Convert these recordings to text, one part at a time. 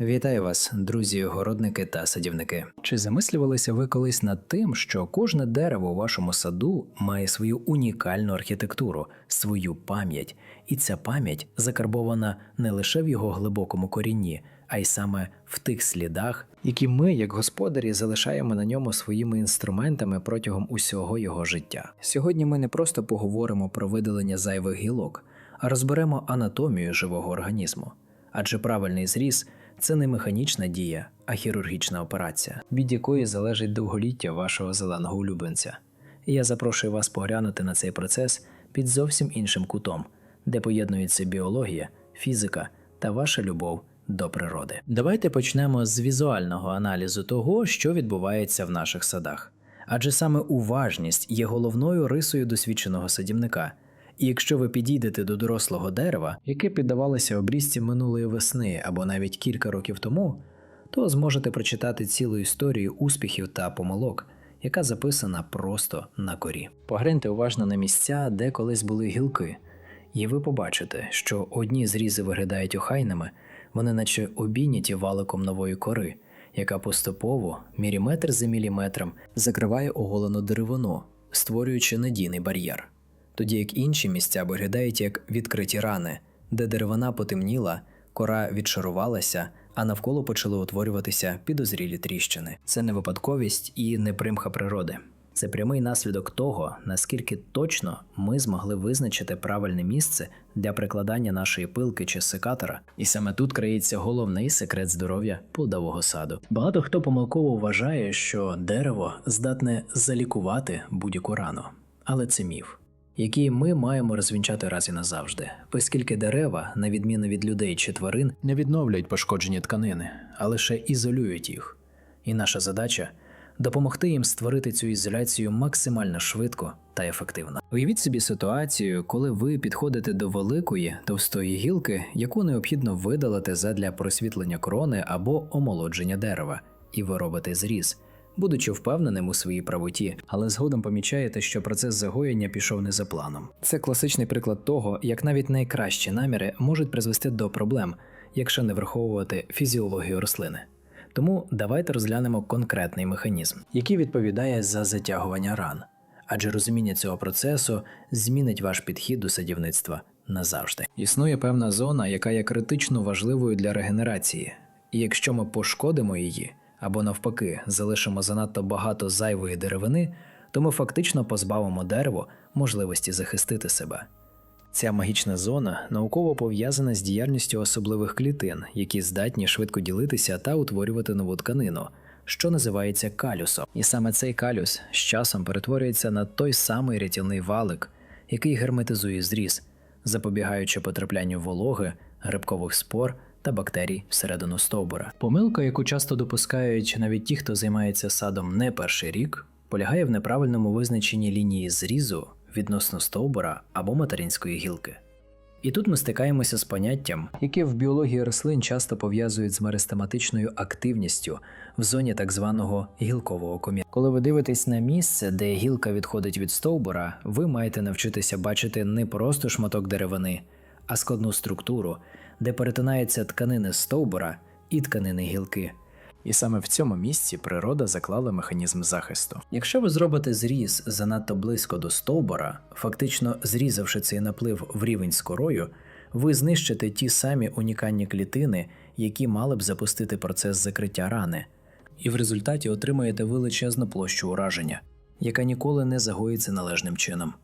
Вітаю вас, друзі, городники та садівники. Чи замислювалися ви колись над тим, що кожне дерево у вашому саду має свою унікальну архітектуру, свою пам'ять, і ця пам'ять закарбована не лише в його глибокому корінні, а й саме в тих слідах, які ми, як господарі, залишаємо на ньому своїми інструментами протягом усього його життя. Сьогодні ми не просто поговоримо про видалення зайвих гілок, а розберемо анатомію живого організму. Адже правильний зріз це не механічна дія, а хірургічна операція, від якої залежить довголіття вашого зеленого улюбленця. І я запрошую вас поглянути на цей процес під зовсім іншим кутом, де поєднується біологія, фізика та ваша любов до природи. Давайте почнемо з візуального аналізу того, що відбувається в наших садах. Адже саме уважність є головною рисою досвідченого садівника. І якщо ви підійдете до дорослого дерева, яке піддавалося обрізці минулої весни або навіть кілька років тому, то зможете прочитати цілу історію успіхів та помилок, яка записана просто на корі. Погляньте уважно на місця, де колись були гілки, і ви побачите, що одні зрізи виглядають охайними, вони наче обійняті валиком нової кори, яка поступово, міліметр за міліметром, закриває оголену деревину, створюючи надійний бар'єр тоді як інші місця виглядають як відкриті рани, де деревина потемніла, кора відшарувалася, а навколо почали утворюватися підозрілі тріщини. Це не випадковість і не примха природи. Це прямий наслідок того, наскільки точно ми змогли визначити правильне місце для прикладання нашої пилки чи секатора, і саме тут криється головний секрет здоров'я плодового саду. Багато хто помилково вважає, що дерево здатне залікувати будь-яку рану, але це міф які ми маємо розвінчати раз і назавжди, оскільки дерева, на відміну від людей чи тварин, не відновлюють пошкоджені тканини, а лише ізолюють їх. І наша задача допомогти їм створити цю ізоляцію максимально швидко та ефективно. Уявіть собі ситуацію, коли ви підходите до великої товстої гілки, яку необхідно видалити задля просвітлення крони або омолодження дерева, і ви робите зріз будучи впевненим у своїй правоті, але згодом помічаєте, що процес загоєння пішов не за планом. Це класичний приклад того, як навіть найкращі наміри можуть призвести до проблем, якщо не враховувати фізіологію рослини. Тому давайте розглянемо конкретний механізм, який відповідає за затягування ран, адже розуміння цього процесу змінить ваш підхід до садівництва назавжди. Існує певна зона, яка є критично важливою для регенерації, і якщо ми пошкодимо її, або навпаки залишимо занадто багато зайвої деревини, то ми фактично позбавимо дерево можливості захистити себе. Ця магічна зона науково пов'язана з діяльністю особливих клітин, які здатні швидко ділитися та утворювати нову тканину, що називається калюсом. І саме цей калюс з часом перетворюється на той самий рятівний валик, який герметизує зріз, запобігаючи потраплянню вологи, грибкових спор та бактерій всередину стовбура. Помилка, яку часто допускають навіть ті, хто займається садом не перший рік, полягає в неправильному визначенні лінії зрізу відносно стовбура або материнської гілки. І тут ми стикаємося з поняттям, яке в біології рослин часто пов'язують з меристематичною активністю в зоні так званого гілкового коміру. Коли ви дивитесь на місце, де гілка відходить від стовбура, ви маєте навчитися бачити не просто шматок деревини, а складну структуру, де перетинаються тканини стовбура і тканини гілки. І саме в цьому місці природа заклала механізм захисту. Якщо ви зробите зріз занадто близько до стовбура, фактично зрізавши цей наплив в рівень з корою, ви знищите ті самі унікальні клітини, які мали б запустити процес закриття рани, і в результаті отримаєте величезну площу ураження, яка ніколи не загоїться належним чином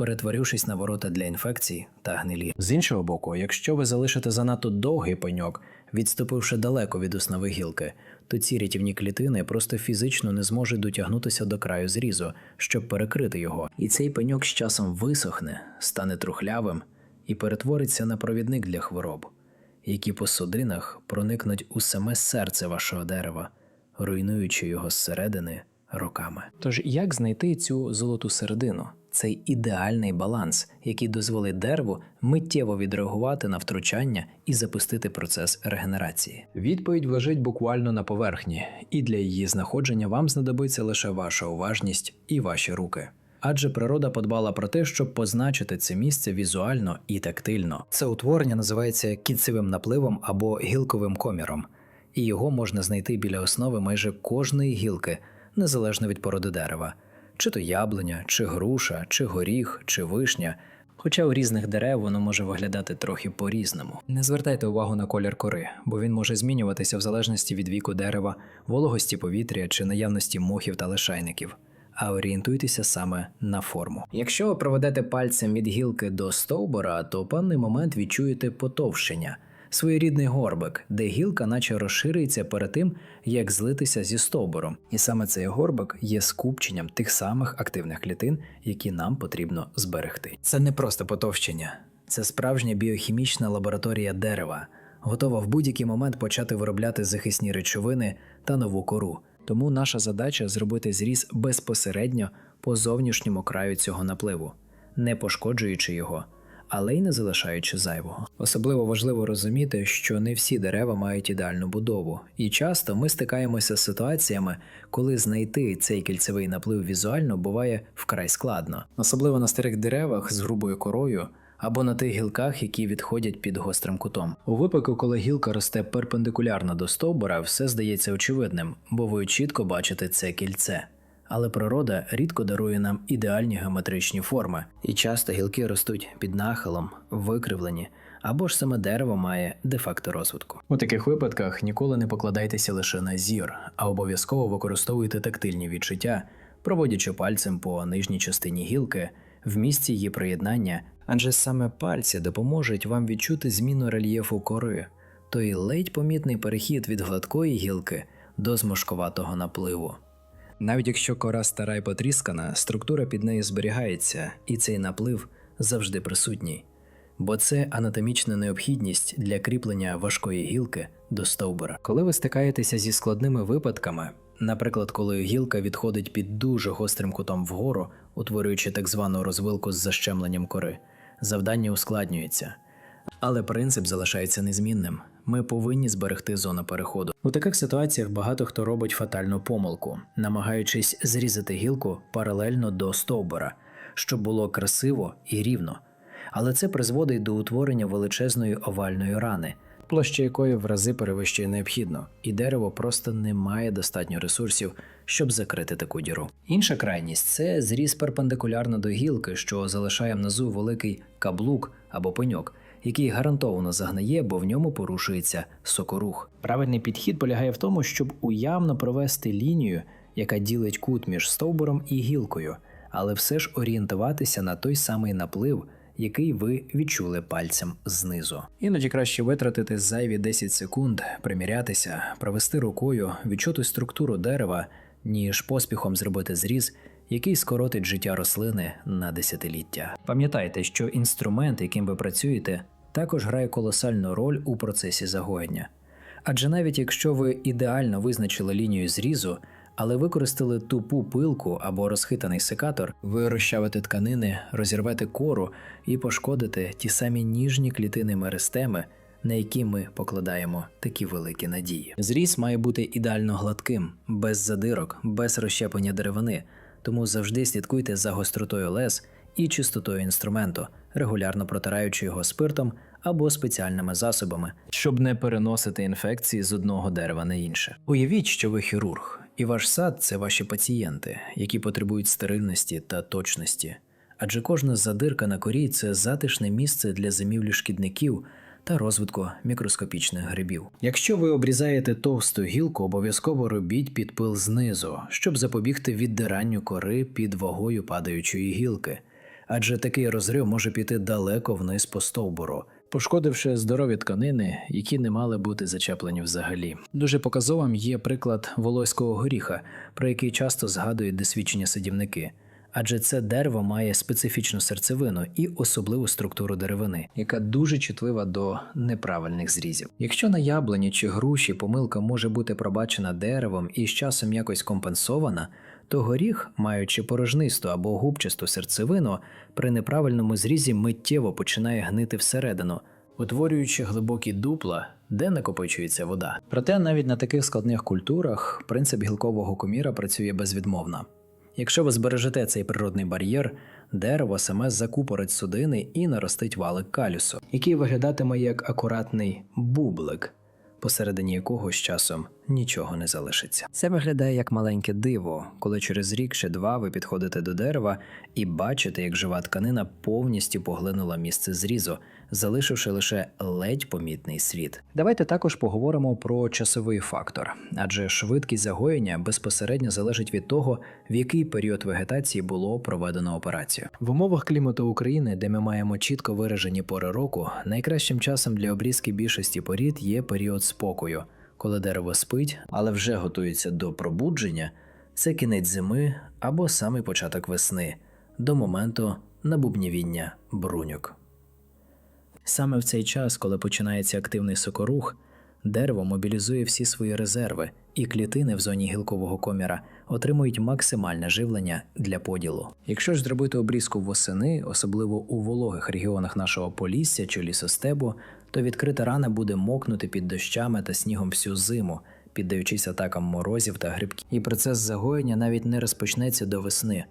перетворившись на ворота для інфекцій та гнилі. З іншого боку, якщо ви залишите занадто довгий пеньок, відступивши далеко від основи гілки, то ці рятівні клітини просто фізично не зможуть дотягнутися до краю зрізу, щоб перекрити його. І цей пеньок з часом висохне, стане трухлявим і перетвориться на провідник для хвороб, які по судинах проникнуть у саме серце вашого дерева, руйнуючи його зсередини роками. Тож як знайти цю золоту середину? Цей ідеальний баланс, який дозволить дереву миттєво відреагувати на втручання і запустити процес регенерації. Відповідь лежить буквально на поверхні, і для її знаходження вам знадобиться лише ваша уважність і ваші руки. Адже природа подбала про те, щоб позначити це місце візуально і тактильно. Це утворення називається кінцевим напливом або гілковим коміром. і його можна знайти біля основи майже кожної гілки, незалежно від породи дерева, чи то яблуня, чи груша, чи горіх, чи вишня. Хоча у різних дерев воно може виглядати трохи по-різному. Не звертайте увагу на колір кори, бо він може змінюватися в залежності від віку дерева, вологості повітря чи наявності мохів та лишайників. А орієнтуйтеся саме на форму. Якщо ви проведете пальцем від гілки до стовбура, то певний момент відчуєте потовщення, своєрідний горбик, де гілка наче розширюється перед тим, як злитися зі стовбуром. І саме цей горбик є скупченням тих самих активних клітин, які нам потрібно зберегти. Це не просто потовщення, це справжня біохімічна лабораторія дерева, готова в будь-який момент почати виробляти захисні речовини та нову кору. Тому наша задача зробити зріз безпосередньо по зовнішньому краю цього напливу, не пошкоджуючи його, але й не залишаючи зайвого. Особливо важливо розуміти, що не всі дерева мають ідеальну будову, і часто ми стикаємося з ситуаціями, коли знайти цей кільцевий наплив візуально буває вкрай складно, особливо на старих деревах з грубою корою. Або на тих гілках, які відходять під гострим кутом. У випадку, коли гілка росте перпендикулярно до стовбура, все здається очевидним, бо ви чітко бачите це кільце. Але природа рідко дарує нам ідеальні геометричні форми, і часто гілки ростуть під нахилом, викривлені, або ж саме дерево має дефекти розвитку. У таких випадках ніколи не покладайтеся лише на зір, а обов'язково використовуйте тактильні відчуття, проводячи пальцем по нижній частині гілки в місці її приєднання, адже саме пальці допоможуть вам відчути зміну рельєфу кори, той ледь помітний перехід від гладкої гілки до зморшкуватого напливу. Навіть якщо кора стара і потріскана, структура під нею зберігається, і цей наплив завжди присутній, бо це анатомічна необхідність для кріплення важкої гілки до стовбура. Коли ви стикаєтеся зі складними випадками, наприклад, коли гілка відходить під дуже гострим кутом вгору, утворюючи так звану розвилку з защемленням кори, завдання ускладнюється. Але принцип залишається незмінним. Ми повинні зберегти зону переходу. У таких ситуаціях багато хто робить фатальну помилку, намагаючись зрізати гілку паралельно до стовбура, щоб було красиво і рівно. Але це призводить до утворення величезної овальної рани, площа якої в рази перевищує необхідно, і дерево просто не має достатньо ресурсів, щоб закрити таку діру. Інша крайність це зріз перпендикулярно до гілки, що залишає внизу великий каблук або пеньок, який гарантовано загнає, бо в ньому порушується сокорух. Правильний підхід полягає в тому, щоб уявно провести лінію, яка ділить кут між стовбуром і гілкою, але все ж орієнтуватися на той самий наплив, який ви відчули пальцем знизу. Іноді краще витратити зайві 10 секунд, примірятися, провести рукою, відчути структуру дерева, ніж поспіхом зробити зріз, який скоротить життя рослини на десятиліття. Пам'ятайте, що інструмент, яким ви працюєте, також грає колосальну роль у процесі загоєння. Адже навіть якщо ви ідеально визначили лінію зрізу, але використали тупу пилку або розхитаний секатор, ви розчавите тканини, розірвете кору і пошкодите ті самі ніжні клітини меристеми, на які ми покладаємо такі великі надії. Зріз має бути ідеально гладким, без задирок, без розщеплення деревини, тому завжди слідкуйте за гостротою лез і чистотою інструменту, регулярно протираючи його спиртом або спеціальними засобами, щоб не переносити інфекції з одного дерева на інше. Уявіть, що ви хірург, і ваш сад це ваші пацієнти, які потребують стерильності та точності. Адже кожна задирка на корі це затишне місце для зимівлі шкідників та розвитку мікроскопічних грибів. Якщо ви обрізаєте товсту гілку, обов'язково робіть підпил знизу, щоб запобігти віддиранню кори під вагою падаючої гілки, адже такий розрив може піти далеко вниз по стовбуру, пошкодивши здорові тканини, які не мали бути зачеплені взагалі. Дуже показовим є приклад волоського горіха, про який часто згадують досвідчені садівники. Адже це дерево має специфічну серцевину і особливу структуру деревини, яка дуже чутлива до неправильних зрізів. Якщо на яблуні чи груші помилка може бути пробачена деревом і з часом якось компенсована, то горіх, маючи порожнисту або губчасту серцевину, при неправильному зрізі миттєво починає гнити всередину, утворюючи глибокі дупла, де накопичується вода. Проте навіть на таких складних культурах принцип гілкового коміра працює безвідмовно. Якщо ви збережете цей природний бар'єр, дерево саме закупорить судини і наростить валик калюсу, який виглядатиме як акуратний бублик, посередині якого з часом нічого не залишиться. Це виглядає як маленьке диво, коли через рік чи два ви підходите до дерева і бачите, як жива тканина повністю поглинула місце зрізу, залишивши лише ледь помітний слід. Давайте також поговоримо про часовий фактор, адже швидкість загоєння безпосередньо залежить від того, в який період вегетації було проведено операцію. В умовах клімату України, де ми маємо чітко виражені пори року, найкращим часом для обрізки більшості порід є період спокою, коли дерево спить, але вже готується до пробудження. Це кінець зими або самий початок весни до моменту набубнівіння бруньок. Саме в цей час, коли починається активний сокорух, дерево мобілізує всі свої резерви, і клітини в зоні гілкового коміра отримують максимальне живлення для поділу. Якщо ж зробити обрізку восени, особливо у вологих регіонах нашого полісся чи лісостебу, то відкрита рана буде мокнути під дощами та снігом всю зиму, піддаючись атакам морозів та грибків. І процес загоєння навіть не розпочнеться до весни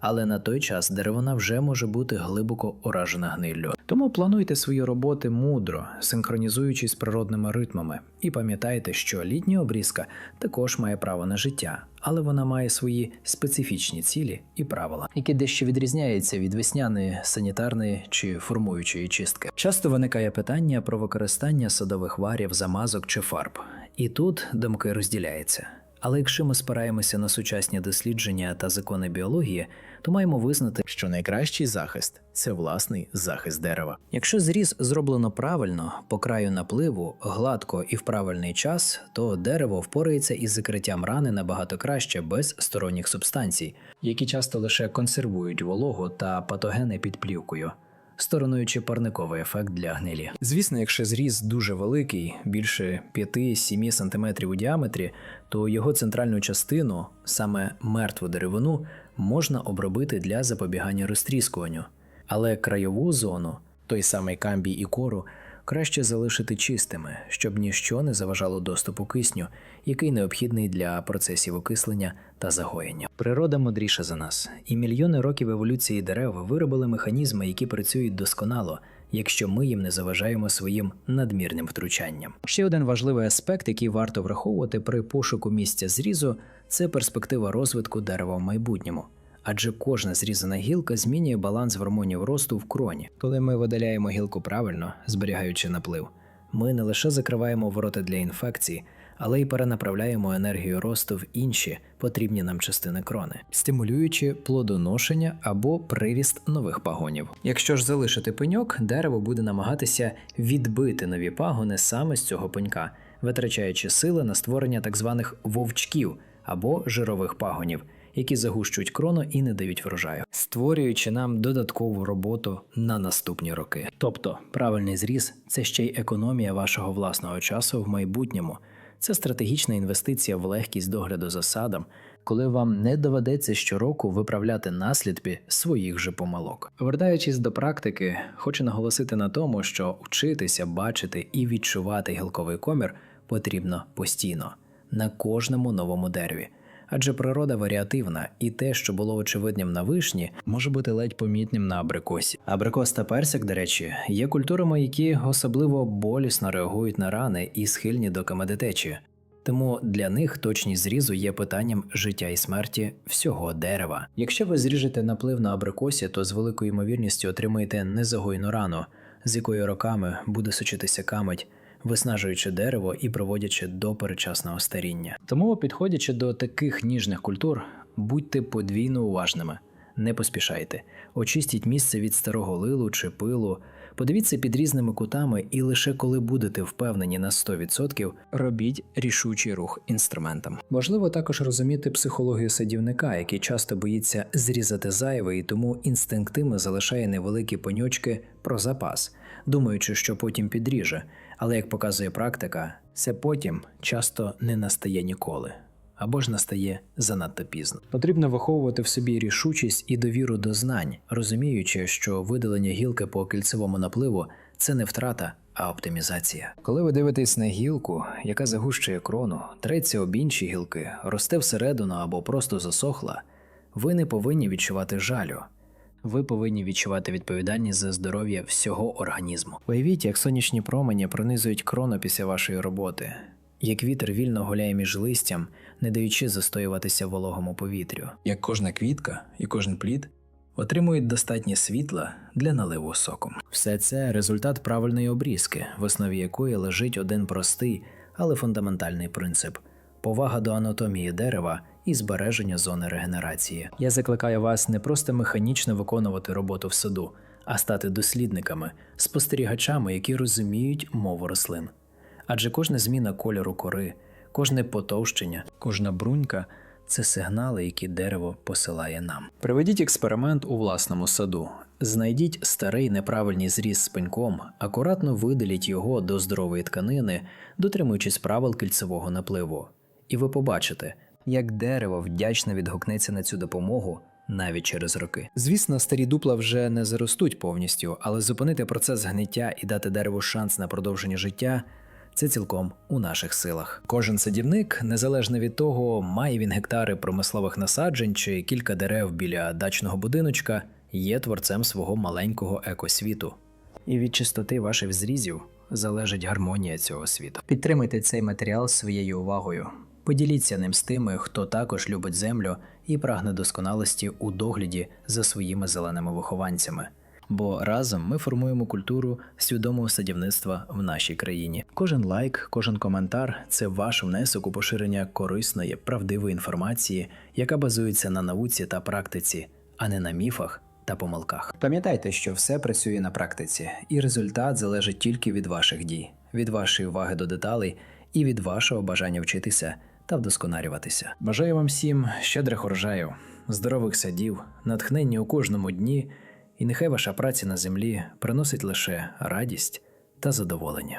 але на той час деревина вже може бути глибоко уражена гниллю. Тому плануйте свої роботи мудро, синхронізуючись з природними ритмами, і пам'ятайте, що літня обрізка також має право на життя, але вона має свої специфічні цілі і правила, які дещо відрізняються від весняної, санітарної чи формуючої чистки. Часто виникає питання про використання садових варів, замазок чи фарб, і тут думки розділяються. Але якщо ми спираємося на сучасні дослідження та закони біології, то маємо визнати, що найкращий захист це власний захист дерева. Якщо зріз зроблено правильно, по краю напливу, гладко і в правильний час, то дерево впорається із закриттям рани набагато краще без сторонніх субстанцій, які часто лише консервують вологу та патогени під плівкою. Сторонуючи парниковий ефект для гнилі. Звісно, якщо зріз дуже великий, більше 5-7 см у діаметрі, то його центральну частину, саме мертву деревину, можна обробити для запобігання розтріскуванню. Але краєву зону, той самий камбій і кору, краще залишити чистими, щоб ніщо не заважало доступу кисню, який необхідний для процесів окислення та загоєння. Природа мудріша за нас, і мільйони років еволюції дерев виробили механізми, які працюють досконало, якщо ми їм не заважаємо своїм надмірним втручанням. Ще один важливий аспект, який варто враховувати при пошуку місця зрізу, це перспектива розвитку дерева в майбутньому. Адже кожна зрізана гілка змінює баланс гормонів росту в кроні. Коли ми видаляємо гілку правильно, зберігаючи наплив, ми не лише закриваємо ворота для інфекцій, але й перенаправляємо енергію росту в інші потрібні нам частини крони, стимулюючи плодоношення або приріст нових пагонів. Якщо ж залишити пеньок, дерево буде намагатися відбити нові пагони саме з цього пенька, витрачаючи сили на створення так званих вовчків або жирових пагонів які загущують крону і не дають врожаю, створюючи нам додаткову роботу на наступні роки. Тобто, правильний зріз це ще й економія вашого власного часу в майбутньому. Це стратегічна інвестиція в легкість догляду за садом, коли вам не доведеться щороку виправляти наслідки своїх же помилок. Вертаючись до практики, хочу наголосити на тому, що вчитися бачити і відчувати гілковий комір потрібно постійно на кожному новому дереві адже природа варіативна, і те, що було очевидним на вишні, може бути ледь помітним на абрикосі. Абрикос та персик, до речі, є культурами, які особливо болісно реагують на рани і схильні до камедитечі. Тому для них точність зрізу є питанням життя і смерті всього дерева. Якщо ви зріжете наплив на абрикосі, то з великою ймовірністю отримаєте незагойну рану, з якою роками буде сучитися камедь, виснажуючи дерево і проводячи до перечасного старіння. Тому, підходячи до таких ніжних культур, будьте подвійно уважними, не поспішайте, очистіть місце від старого лилу чи пилу. Подивіться під різними кутами, і лише коли будете впевнені на 100%, робіть рішучий рух інструментом. Важливо також розуміти психологію садівника, який часто боїться зрізати зайве і тому інстинктивно залишає невеликі поньочки про запас, думаючи, що потім підріже. Але як показує практика, це потім часто не настає ніколи. Або ж настає занадто пізно. Потрібно виховувати в собі рішучість і довіру до знань, розуміючи, що видалення гілки по кільцевому напливу це не втрата, а оптимізація. Коли ви дивитесь на гілку, яка загущує крону, треться об інші гілки, росте всередину або просто засохла, ви не повинні відчувати жалю. Ви повинні відчувати відповідальність за здоров'я всього організму. Уявіть, як сонячні промені пронизують крону після вашої роботи, як вітер вільно гуляє між листям, не даючи застоюватися вологому повітрю, як кожна квітка і кожен плід отримують достатньо світла для наливу соком. Все це результат правильної обрізки, в основі якої лежить один простий, але фундаментальний принцип повага до анатомії дерева і збереження зони регенерації. Я закликаю вас не просто механічно виконувати роботу в саду, а стати дослідниками, спостерігачами, які розуміють мову рослин. Адже кожна зміна кольору кори, кожне потовщення, кожна брунька це сигнали, які дерево посилає нам. Проведіть експеримент у власному саду. Знайдіть старий неправильний зріз з пеньком, акуратно видаліть його до здорової тканини, дотримуючись правил кільцевого напливу. І ви побачите, як дерево вдячно відгукнеться на цю допомогу навіть через роки. Звісно, старі дупла вже не заростуть повністю, але зупинити процес гниття і дати дереву шанс на продовження життя це цілком у наших силах. Кожен садівник, незалежно від того, має він гектари промислових насаджень чи кілька дерев біля дачного будиночка, є творцем свого маленького екосвіту. І від чистоти ваших зрізів залежить гармонія цього світу. Підтримайте цей матеріал своєю увагою. Поділіться ним з тими, хто також любить землю і прагне досконалості у догляді за своїми зеленими вихованцями. Бо разом ми формуємо культуру свідомого садівництва в нашій країні. Кожен лайк, кожен коментар це ваш внесок у поширення корисної, правдивої інформації, яка базується на науці та практиці, а не на міфах та помилках. Пам'ятайте, що все працює на практиці, і результат залежить тільки від ваших дій, від вашої уваги до деталей і від вашого бажання вчитися та вдосконалюватися. Бажаю вам всім щедрих урожаю, здорових садів, натхнення у кожному дні, і нехай ваша праця на землі приносить лише радість та задоволення.